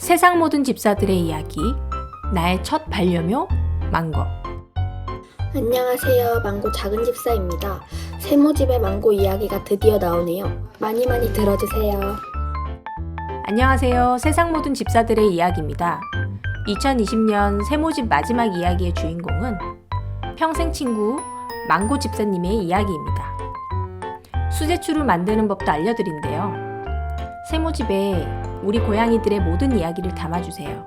세상 모든 집사들의 이야기 나의 첫 반려묘 망고 안녕하세요. 망고 작은 집사입니다. 세모집의 망고 이야기가 드디어 나오네요. 많이 많이 들어주세요. 안녕하세요 세상 모든 집사들의 이야기입니다 2020년 세모집 마지막 이야기의 주인공은 평생 친구 망고 집사님의 이야기입니다 수제추를 만드는 법도 알려드린대요 세모집에 우리 고양이들의 모든 이야기를 담아주세요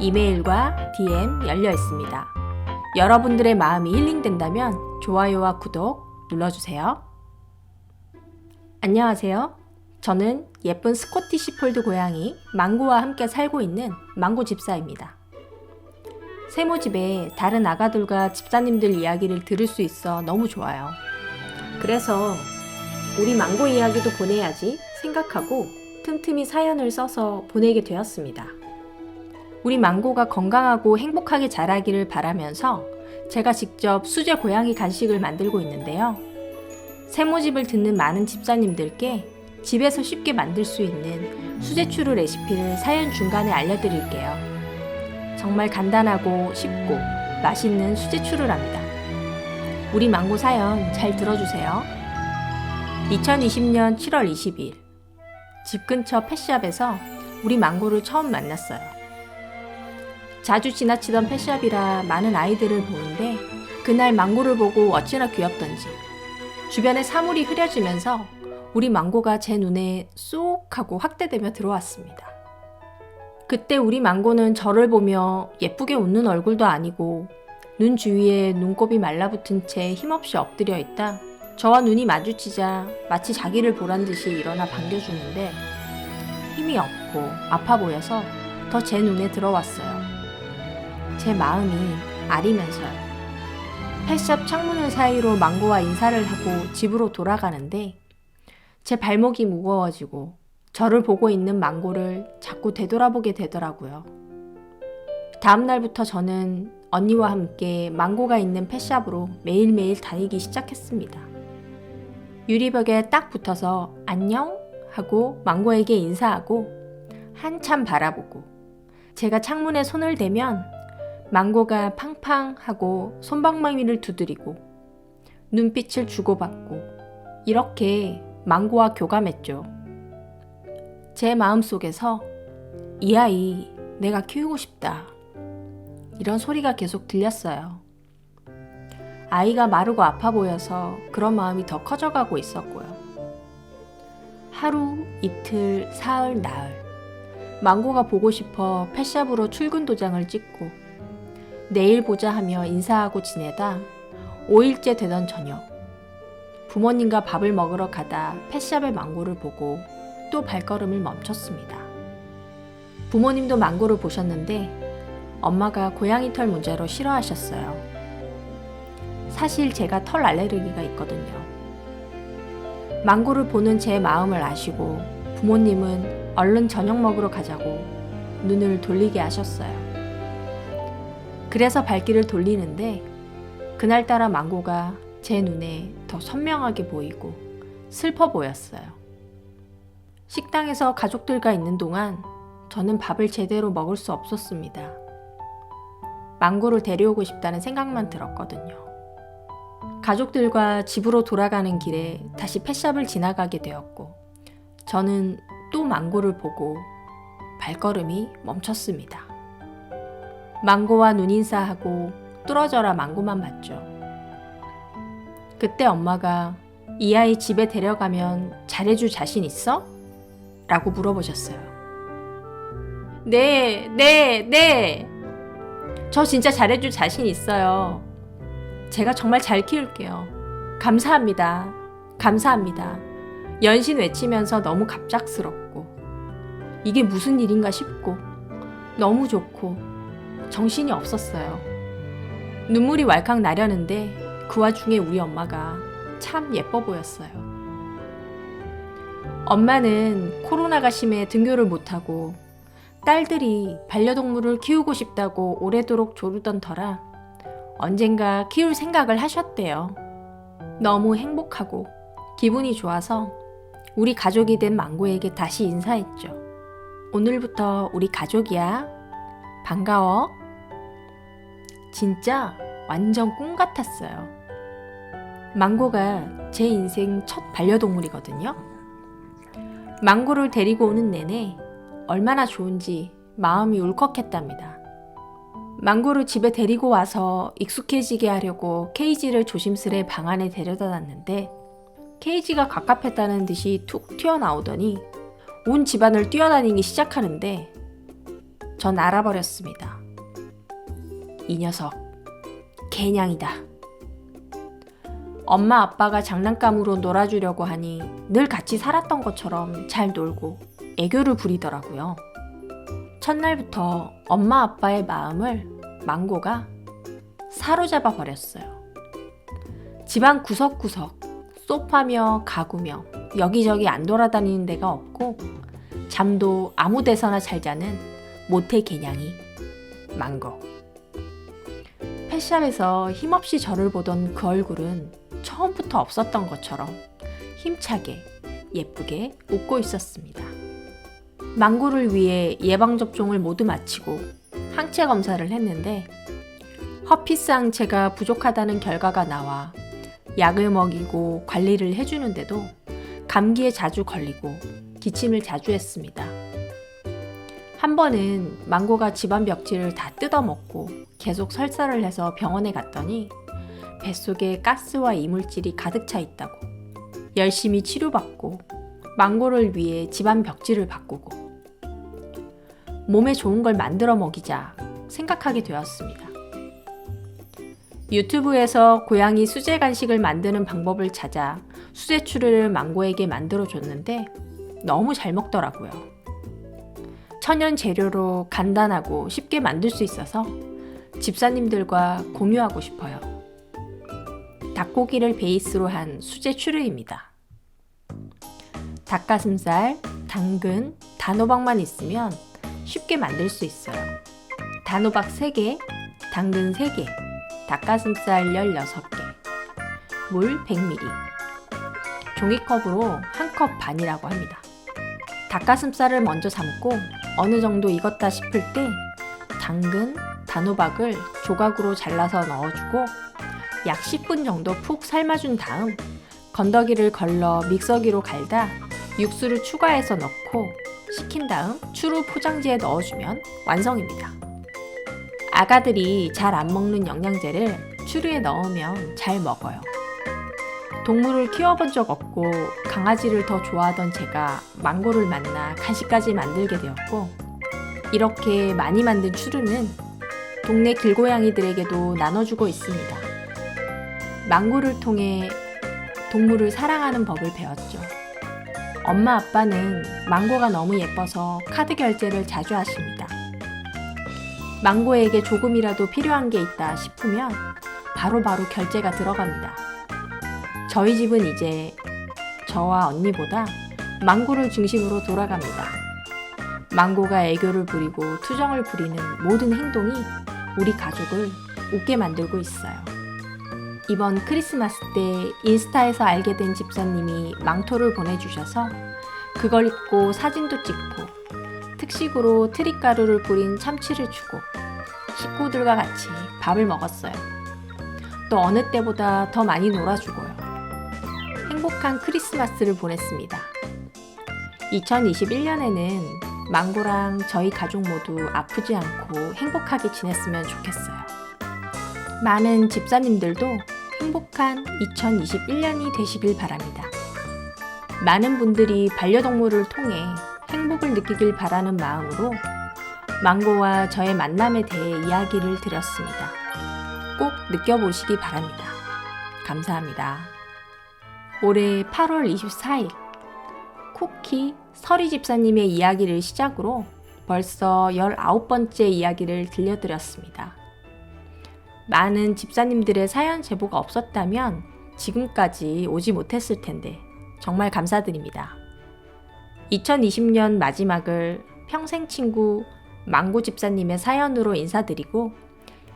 이메일과 DM 열려 있습니다 여러분들의 마음이 힐링된다면 좋아요와 구독 눌러주세요 안녕하세요 저는 예쁜 스코티시 폴드 고양이 망고와 함께 살고 있는 망고 집사입니다. 세모집에 다른 아가들과 집사님들 이야기를 들을 수 있어 너무 좋아요. 그래서 우리 망고 이야기도 보내야지 생각하고 틈틈이 사연을 써서 보내게 되었습니다. 우리 망고가 건강하고 행복하게 자라기를 바라면서 제가 직접 수제 고양이 간식을 만들고 있는데요. 세모집을 듣는 많은 집사님들께 집에서 쉽게 만들 수 있는 수제추루 레시피를 사연 중간에 알려드릴게요. 정말 간단하고 쉽고 맛있는 수제추루랍니다. 우리 망고 사연 잘 들어주세요. 2020년 7월 20일 집 근처 펫샵에서 우리 망고를 처음 만났어요. 자주 지나치던 펫샵이라 많은 아이들을 보는데 그날 망고를 보고 어찌나 귀엽던지 주변에 사물이 흐려지면서 우리 망고가 제 눈에 쏙 하고 확대되며 들어왔습니다. 그때 우리 망고는 저를 보며 예쁘게 웃는 얼굴도 아니고 눈 주위에 눈곱이 말라붙은 채 힘없이 엎드려 있다 저와 눈이 마주치자 마치 자기를 보란 듯이 일어나 반겨주는데 힘이 없고 아파 보여서 더 제 눈에 들어왔어요. 제 마음이 아리면서요. 펫샵 창문을 사이로 망고와 인사를 하고 집으로 돌아가는데 제 발목이 무거워지고 저를 보고 있는 망고를 자꾸 되돌아보게 되더라고요. 다음 날부터 저는 언니와 함께 망고가 있는 펫샵으로 매일매일 다니기 시작했습니다. 유리벽에 딱 붙어서 안녕 하고 망고에게 인사하고 한참 바라보고 제가 창문에 손을 대면 망고가 팡팡 하고 손방망이를 두드리고 눈빛을 주고받고 이렇게 망고와 교감했죠. 제 마음속에서 이 아이 내가 키우고 싶다. 이런 소리가 계속 들렸어요. 아이가 마르고 아파 보여서 그런 마음이 더 커져가고 있었고요. 하루, 이틀, 사흘, 나흘. 망고가 보고 싶어 펫샵으로 출근 도장을 찍고 내일 보자 하며 인사하고 지내다 5일째 되던 저녁. 부모님과 밥을 먹으러 가다 펫샵의 망고를 보고 또 발걸음을 멈췄습니다. 부모님도 망고를 보셨는데 엄마가 고양이 털 문제로 싫어하셨어요. 사실 제가 털 알레르기가 있거든요. 망고를 보는 제 마음을 아시고 부모님은 얼른 저녁 먹으러 가자고 눈을 돌리게 하셨어요. 그래서 발길을 돌리는데 그날따라 망고가 제 눈에 더 선명하게 보이고 슬퍼 보였어요. 식당에서 가족들과 있는 동안 저는 밥을 제대로 먹을 수 없었습니다. 망고를 데려오고 싶다는 생각만 들었거든요. 가족들과 집으로 돌아가는 길에 다시 펫샵을 지나가게 되었고, 저는 또 망고를 보고 발걸음이 멈췄습니다. 망고와 눈 인사하고 뚫어져라 망고만 봤죠. 그때 엄마가 이 아이 집에 데려가면 잘해줄 자신 있어? 라고 물어보셨어요. 네, 네, 네. 저 진짜 잘해줄 자신 있어요. 제가 정말 잘 키울게요. 감사합니다. 감사합니다. 연신 외치면서 너무 갑작스럽고, 이게 무슨 일인가 싶고, 너무 좋고, 정신이 없었어요. 눈물이 왈칵 나려는데, 그 와중에 우리 엄마가 참 예뻐 보였어요. 엄마는 코로나가 심해 등교를 못하고 딸들이 반려동물을 키우고 싶다고 오래도록 조르던 터라 언젠가 키울 생각을 하셨대요. 너무 행복하고 기분이 좋아서 우리 가족이 된 망고에게 다시 인사했죠. 오늘부터 우리 가족이야. 반가워. 진짜 완전 꿈 같았어요. 망고가 제 인생 첫 반려동물이거든요. 망고를 데리고 오는 내내 얼마나 좋은지 마음이 울컥했답니다. 망고를 집에 데리고 와서 익숙해지게 하려고 케이지를 조심스레 방 안에 데려다 놨는데 케이지가 갑갑했다는 듯이 툭 튀어나오더니 온 집안을 뛰어다니기 시작하는데 전 알아버렸습니다. 이 녀석 개냥이다. 엄마 아빠가 장난감으로 놀아주려고 하니 늘 같이 살았던 것처럼 잘 놀고 애교를 부리더라고요. 첫날부터 엄마 아빠의 마음을 망고가 사로잡아 버렸어요. 집안 구석구석 소파며 가구며 여기저기 안 돌아다니는 데가 없고 잠도 아무 데서나 잘 자는 모태 개냥이 망고. 펫샵에서 힘없이 저를 보던 그 얼굴은 처음부터 없었던 것처럼 힘차게 예쁘게 웃고 있었습니다. 망고를 위해 예방접종을 모두 마치고 항체 검사를 했는데 허피스 항체가 부족하다는 결과가 나와 약을 먹이고 관리를 해주는데도 감기에 자주 걸리고 기침을 자주 했습니다. 한 번은 망고가 집안 벽지를 다 뜯어먹고 계속 설사를 해서 병원에 갔더니 뱃속에 가스와 이물질이 가득 차 있다고 열심히 치료받고 망고를 위해 집안 벽지를 바꾸고 몸에 좋은 걸 만들어 먹이자 생각하게 되었습니다. 유튜브에서 고양이 수제 간식을 만드는 방법을 찾아 수제 추르를 망고에게 만들어 줬는데 너무 잘 먹더라고요. 천연 재료로 간단하고 쉽게 만들 수 있어서 집사님들과 공유하고 싶어요. 닭고기를 베이스로 한 수제 추르입니다. 닭가슴살, 당근, 단호박만 있으면 쉽게 만들 수 있어요. 단호박 3개, 당근 3개, 닭가슴살 16개, 물 100ml, 종이컵으로 한 컵 반이라고 합니다. 닭가슴살을 먼저 삶고 어느 정도 익었다 싶을 때 당근, 단호박을 조각으로 잘라서 넣어주고 약 10분 정도 푹 삶아준 다음 건더기를 걸러 믹서기로 갈다 육수를 추가해서 넣고 식힌 다음 추루 포장지에 넣어주면 완성입니다. 아가들이 잘 안 먹는 영양제를 추루에 넣으면 잘 먹어요. 동물을 키워본 적 없고 강아지를 더 좋아하던 제가 망고를 만나 간식까지 만들게 되었고 이렇게 많이 만든 추루는 동네 길고양이들에게도 나눠주고 있습니다. 망고를 통해 동물을 사랑하는 법을 배웠죠. 엄마 아빠는 망고가 너무 예뻐서 카드 결제를 자주 하십니다. 망고에게 조금이라도 필요한 게 있다 싶으면 바로 바로 결제가 들어갑니다. 저희 집은 이제 저와 언니보다 망고를 중심으로 돌아갑니다. 망고가 애교를 부리고 투정을 부리는 모든 행동이 우리 가족을 웃게 만들고 있어요. 이번 크리스마스 때 인스타에서 알게 된 집사님이 망토를 보내주셔서 그걸 입고 사진도 찍고 특식으로 트립가루를 뿌린 참치를 주고 식구들과 같이 밥을 먹었어요. 또 어느 때보다 더 많이 놀아주고요. 행복한 크리스마스를 보냈습니다. 2021년에는 망고랑 저희 가족 모두 아프지 않고 행복하게 지냈으면 좋겠어요. 많은 집사님들도 행복한 2021년이 되시길 바랍니다. 많은 분들이 반려동물을 통해 행복을 느끼길 바라는 마음으로 망고와 저의 만남에 대해 이야기를 드렸습니다. 꼭 느껴보시기 바랍니다. 감사합니다. 올해 8월 24일 쿠키 서리 집사님의 이야기를 시작으로 벌써 19번째 이야기를 들려드렸습니다. 많은 집사님들의 사연 제보가 없었다면 지금까지 오지 못했을 텐데 정말 감사드립니다. 2020년 마지막을 평생 친구 망고 집사님의 사연으로 인사드리고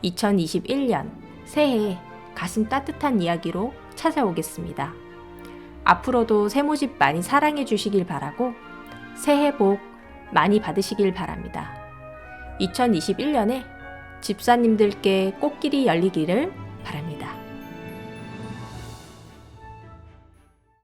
2021년 새해 가슴 따뜻한 이야기로 찾아오겠습니다. 앞으로도 세모집 많이 사랑해 주시길 바라고 새해 복 많이 받으시길 바랍니다. 2021년에 집사님들께 꽃길이 열리기를 바랍니다.